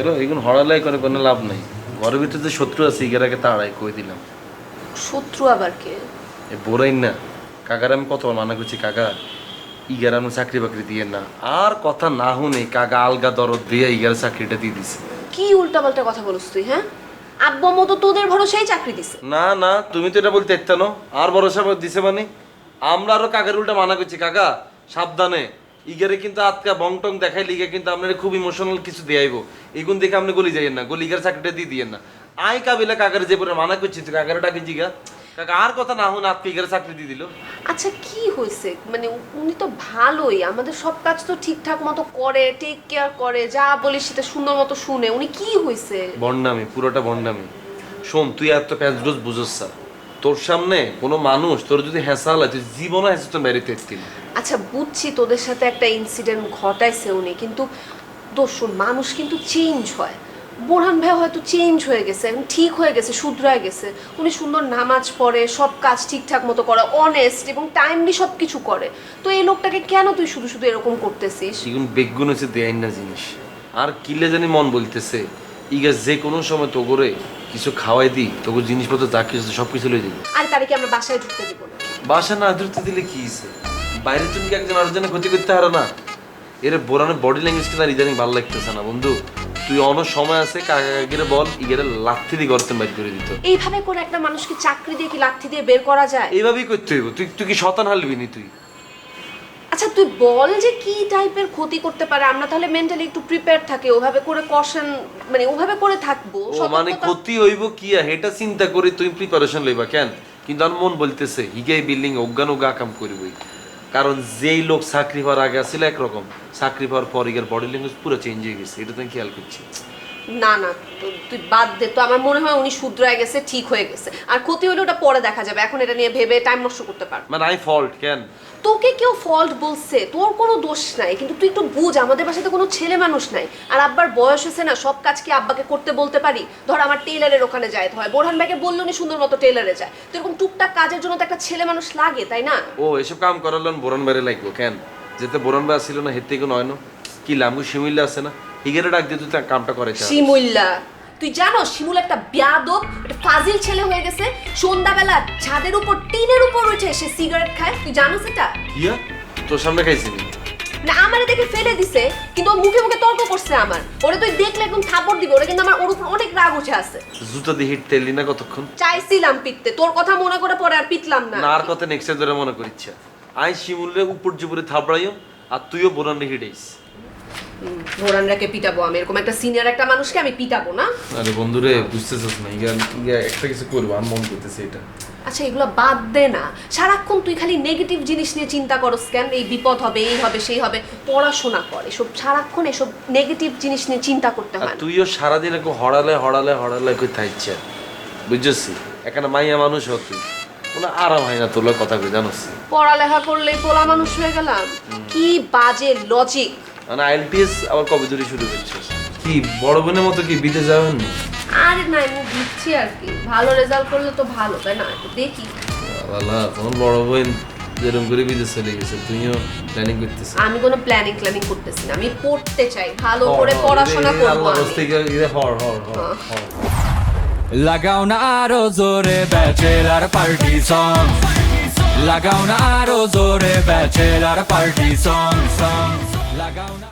এরো এগুলো হড়ালাই করে কোনো লাভ নাই। ঘরের ভিতরে যে শত্রু আছে ইগেরাকে তাড়াই কই দিলাম। শত্রু আবার কে? এ বোরাই না। কাকার আমি কতবার মানা করছি কাকা? ইগার আমি চাকরি বাকরি দিয়ে না। আর কথা না শুনে কাকা আলগা দরদ দিয়ে ইগার চাকরিটা দিয়ে দিছে। কি উল্টাপাল্টা কথা বলছ তুই হ্যাঁ? আব্বা মতো তোদের ভরসায় চাকরি দিছে। না না তুমি তো এটা বলতে একটানো আর ভরসা দিছে মানে? আমরা আরও কাকার উল্টা মানা করছি কাকা। সাবধানে। ইগারে কিন্তু আজকা বং টং দেখাই লিগে কিন্তু আপনার খুব ইমোশনাল কিছু দেয়াইবো। এগুন দেখে আপনি গলি যাইয়েন না গলি ইগার চাকরিটা দিয়ে দিয়েন না। আই কাবিলা কাকার যে পরে মানা করছি কাকার ডাকে জিগা। কাকা আর কথা না শুনে আজকে ইগারে চাকরি দিয়ে দিল। আচ্ছা কি হয়েছে মানে উনি তো ভালোই আমাদের সব কাজ তো ঠিকঠাক মতো করে টেক কেয়ার করে যা বলি সেটা সুন্দর মতো শুনে। উনি কি হয়েছে বন্ডামি পুরোটা বন্ডামি শোন তুই এত প্যাঁচ বুঝোস না। তোর সামনে কোনো মানুষ তোর যদি হেসাল হয় তুই জীবনও হেসে তো মেরিতে এসছিল আচ্ছা বুঝছি তোদের সাথে একটা ইনসিডেন্ট ঘটাইছে উনি কিন্তু দোষুন মানুষ কিন্তু চেঞ্জ হয়। বোরহান ভাই হয়তো চেঞ্জ হয়ে গেছে এখন ঠিক হয়ে গেছে শুধরায় গেছে। উনি সুন্দর নামাজ পড়ে সব কাজ ঠিকঠাক মতো করে অনেস্ট এবং টাইমলি সব কিছু করে। তো এই লোকটাকে কেন তুই শুধু শুধু এরকম করতেছিস? বেগুন হচ্ছে দেয় না জিনিস। আর কিলে জানি মন বলতেছে। ইগা যে কোনো সময় তো করে কিছু খাওয়াই দিই তোকে জিনিসপত্র যা কিছু সব কিছু লয়ে দিবি আর তারে কি আমরা বাসায় ঢুকতে দিব? না বাসা না ধরতে দিলে কি হইছে? বাইরে তুমি কি একজন আরেকজনের ক্ষতি করতে হারো না? এর বোরানের বডি ল্যাঙ্গুয়েজ কিন্তু আর ইদানিং ভালো লাগতেছে না বন্ধু। তুই অন্য সময় আছে কাকা কাকিরে বল ইগেরে লাথি দিয়ে গর্তে বাইর করে দিত এইভাবে করে একটা মানুষকে চাকরি দিয়ে কি লাথি দিয়ে বের করা যায়? এইভাবেই করতে হইব। তুই তুই কি শতান হালবি নি তুই? আচ্ছা তুই বল যে কি টাইপের ক্ষতি করতে পারে? আমরা তাহলে মেন্টালি একটু প্রিপেয়ার থাকি ওভাবে করে কশন মানে ওভাবে করে থাকব ও মানে ক্ষতি হইব কি আর? এটা চিন্তা করে তুই প্রিপারেশন লইবা কেন? কিন্তু আমার মন বলতেছে হিগাই বিল্ডিং অজ্ঞান ও গা কাম করিবই। কারণ যেই লোক চাকরি পাওয়ার আগে আসছিল একরকম। চাকরি পাওয়ার পর ইগার বডি ল্যাঙ্গুয়েজ পুরো চেঞ্জ হয়ে গেছে এটা তুমি খেয়াল করছি। না না তুই বাদ দে তো আমার মনে হয় উনি শুধরায় গেছে ঠিক হয়ে গেছে। আর ক্ষতি হলে ওটা পরে দেখা যাবে এখন এটা নিয়ে ভেবে টাইম নষ্ট করতে পার মানে আই ফল্ট কেন? তোকে কেউ ফল্ট বলছে তোর কোনো দোষ নাই কিন্তু তুই একটু বুঝ আমাদের বাসাতে কোনো ছেলে মানুষ নাই। আর আব্বার বয়স হয়েছে না সব কাজ কি আব্বাকে করতে বলতে পারি? ধর আমার টেইলারের ওখানে যায় হয় বোরহান ভাইকে বলল উনি সুন্দর মতো টেলারে যায়। তো এরকম টুকটাক কাজের জন্য তো একটা ছেলে মানুষ লাগে তাই না? ও এসব কাম করালেন বোরন বাইরে লাগবো কেন? যেতে বোরন ভাই আসছিল না হেতে কোনো হয় না? কি লামগু শিমিল্লা আছে না? হিগেরে ডাক দিয়ে তুই তার কামটা করে শিমুল্লা তুই জানো শিমুল একটা ব্যাদব একটা ফাজিল ছেলে হয়ে গেছে। সন্ধ্যাবেলা ছাদের উপর টিনের উপর উঠে সে সিগারেট খায়। তুই জানো সেটা কিয়া? তোর সামনে না আমারে দেখে ফেলে দিছে কিন্তু ও মুখে মুখে তর্ক করছে আমার। ওরে তুই দেখলে একদম থাপড় দিবে ওরে কিন্তু আমার ওর উপর অনেক রাগ উঠে আছে। জুতা দিয়ে হিট তেললি না কতক্ষণ? চাইছিলাম পিটতে তোর কথা মনে করে পরে আর পিটলাম না। না আর কথা নেক্সট ধরে মনে করিচ্ছা আই শিমুলে উপর জুপুরে থাপড়াইও আর তুইও বোরন হিটাইস ভোরানরাকে পিটাবো আমি? এরকম একটা সিনিয়র একটা মানুষকে আমি পিটাবো না? আরে বন্ধুরে বুঝতেছিস না ইগা ইগা একটা কিছু করব আর মন করতেছে এটা। আচ্ছা এগুলো বাদ দে না। সারাক্ষণ তুই খালি নেগেটিভ জিনিস নিয়ে চিন্তা করস কেন? এই বিপদ হবে এই হবে সেই হবে। পড়াশোনা কর এসব সারাক্ষণ এসব নেগেটিভ জিনিস নিয়ে চিন্তা করতে আর হয় না। তুইও সারাদিন একটু হড়ালে হড়ালে হড়ালে কই বুঝছিস? এখানে মাইয়া মানুষ হ তুই। কোনো আরাম হয় না তোর লগে কথা কই জানোস? পড়ালেখা করলেই পোলা মানুষ হয়ে গেলাম। কি বাজে লজিক মানে আইএলটিএস আবার কবে ধরে শুরু করছিস কি বড় বোনের মতো কি বিদেশ যাবেন আরে না আমি দিচ্ছি আর কি। ভালো রেজাল্ট করলে তো ভালো তাই না? দেখি। বালা তোমার বড় বোন যেরকম করে বিদেশ চলে গেছে তুইও প্ল্যানিং করতেছিস আমি কোনো প্ল্যানিং প্ল্যানিং করতেছি না আমি পড়তে চাই। ভালো করে পড়াশোনা করব আমি। হর হর হর হর। লাগাও না আরও জোরে ব্যাচেলার পার্টি সং লাগাও না আরও জোরে ব্যাচেলার পার্টি সং সং লাগাও না